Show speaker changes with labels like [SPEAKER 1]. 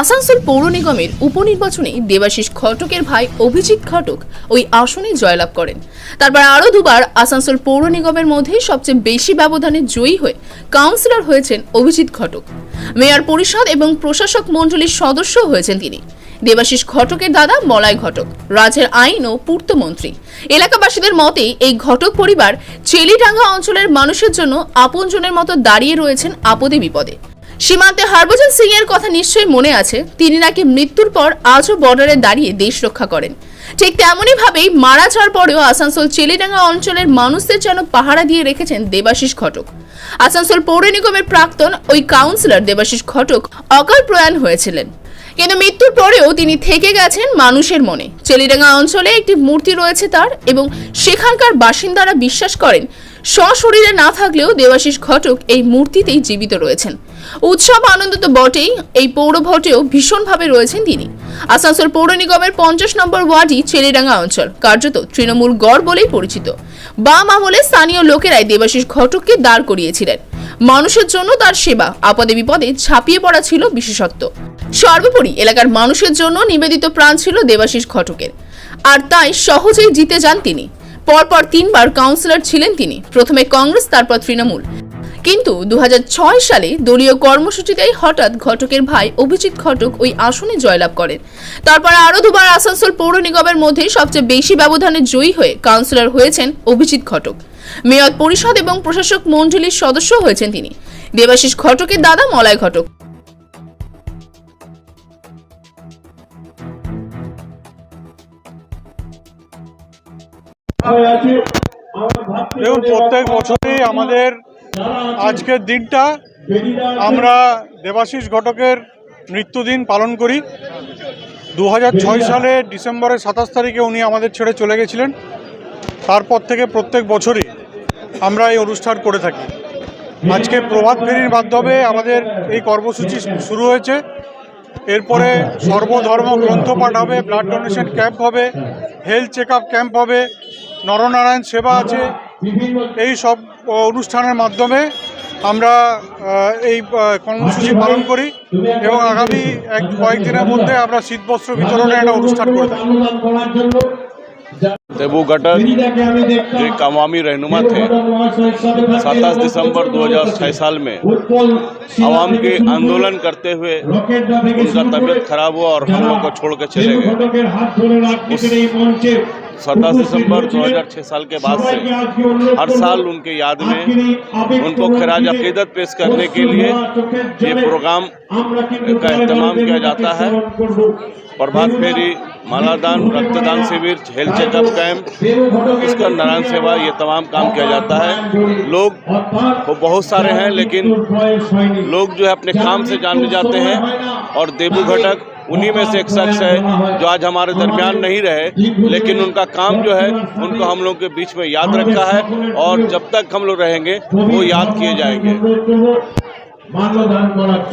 [SPEAKER 1] আসানসোল পৌর নিগমের উপনির্বাচনে দেবাশিস ঘটকের ভাই অভিজিৎ ঘটক ওই আসনে জয়লাভ করেন। তারপর আরও দুবার আসানসোল পৌর নিগমের মধ্যে সবচেয়ে বেশি ব্যবধানে জয়ী হয়ে কাউন্সিলর হয়েছেন অভিজিৎ ঘটক। মেয়র পরিষদ এবং প্রশাসক মণ্ডলীর সদস্য হয়েছেন তিনি। দেবাশিস ঘটকের দাদা মলয় ঘটক, রাজ্যের আইন ও পূর্তমন্ত্রী এলাকাবাসীদের মতে এই ঘটক পরিবার চেলিডাঙ্গা অঞ্চলের মানুষের জন্য আপনজনের মতো দাঁড়িয়ে রয়েছেন আপদে বিপদে। সীমান্তে হরভজন সিং এর কথা নিশ্চয়ই মনে আছে। তিনি নাকি মৃত্যুর পর আজও বর্ডারে দাঁড়িয়ে দেশ রক্ষা করেন। ঠিক তেমনই ভাবেই মারা যাওয়ার পরেও আসানসোল চেলিডাঙ্গা অঞ্চলের মানুষদের যেন পাহারা দিয়ে রেখেছেন দেবাশিস ঘটক। আসানসোল পৌর নিগমের প্রাক্তন ওই কাউন্সিলর দেবাশিস ঘটক অকাল প্রয়াণ হয়েছিলেন। কিন্তু মৃত্যুর পরেও তিনি থেকে গেছেন মানুষের মনে। চেলিডাঙ্গা অঞ্চলে একটি মূর্তি রয়েছে তার এবং সেখানকার বাসিন্দারা বিশ্বাস করেন, সশরীরে না থাকলেও দেবাশিস ঘটক এই মূর্তিতেই জীবিত রয়েছেন। উৎসব আনন্দ তো বটেই, এই পৌর ভোটেও ভীষণভাবে রয়েছেন তিনি। আসানসোল পৌর নিগমের পঞ্চাশ নম্বর ওয়ার্ডই চেলিডাঙ্গা অঞ্চল, কার্যত তৃণমূল গড় বলেই পরিচিত। বাম আমলে স্থানীয় লোকেরাই দেবাশিস ঘটককে দাঁড় করিয়েছিলেন। মানুষের জন্য তার সেবা, আপদে বিপদে ঝাঁপিয়ে পড়া ছিল বিশেষত্ব। সর্বোপরি এলাকার মানুষের জন্য নিবেদিত প্রাণ ছিল দেবাশিস ঘটকের। আর তাই সহজেই জিতে যান তিনি। পরপর তিনবার কাউন্সিলর ছিলেন তিনি, প্রথমে কংগ্রেস, তারপর তৃণমূল। কিন্তু দু হাজার ছয় সালে দলীয় কর্মসূচিতেই হঠাৎ ঘটকের ভাই অভিজিৎ ঘটক ওই আসনে জয়লাভ করেন। তারপর আরও দুবার আসানসোল পৌর নিগমের মধ্যে সবচেয়ে বেশি ব্যবধানে জয়ী হয়ে কাউন্সিলর হয়েছেন অভিজিৎ ঘটক। মেয়র পরিষদ এবং প্রশাসক মণ্ডলীর সদস্য হয়েছেন তিনি। দেবাশিস ঘটকের দাদা মলয় ঘটক।
[SPEAKER 2] দেখুন প্রত্যেক বছরই আমাদের আজকের দিনটা আমরা দেবাশিস ঘটকের মৃত্যুদিন পালন করি। দু হাজার ছয় সালে ডিসেম্বরের সাতাশ তারিখে উনি আমাদের ছেড়ে চলে গেছিলেন। তারপর থেকে প্রত্যেক বছরই আমরা এই অনুষ্ঠান করে থাকি। আজকে প্রভাত ফেরির মাধ্যমে আমাদের এই কর্মসূচি শুরু হয়েছে। এরপরে সর্বধর্ম গ্রন্থ পাঠ হবে ব্লাড ডোনেশন ক্যাম্প হবে হেলথ চেক আপ ক্যাম্প হবে নরনারায়ণ সেবা আছে এই সব আহ, অনুষ্ঠানের মাধ্যমে আমরা আহ, এই আহ, কর্মসূচি পালন করি এবং আগামী এক কয়েকদিনের মধ্যে আমরা শীতবস্ত্র বিতরণের একটা অনুষ্ঠান করে থাকি
[SPEAKER 3] देबू गटर जो एक अवामी रहनुमा थे सत्ताईस दिसंबर 2006 साल में आवाम के आंदोलन करते हुए उनका तबीयत खराब हुआ और हम लोग को छोड़ के चले गए सत्ताईस दिसंबर 2006 साल के बाद से हर साल उनके याद में उनको खराज अकीदत पेश करने के लिए ये प्रोग्राम का अहतमाम किया जाता है। प्रभात फेरी मालादान रक्तदान शिविर हेल्थ चेकअप कैंप पुष्कर नारायण सेवा ये तमाम काम किया जाता है। लोग वो बहुत सारे हैं लेकिन लोग जो है अपने काम से जाने जाते हैं और देबू घटक उन्हीं में से एक शख्स है जो आज हमारे दरमियान नहीं रहे, लेकिन उनका काम जो है, उनको हम लोग के बीच में याद रखा है और जब तक हम लोग रहेंगे, वो याद किए जाएँगे।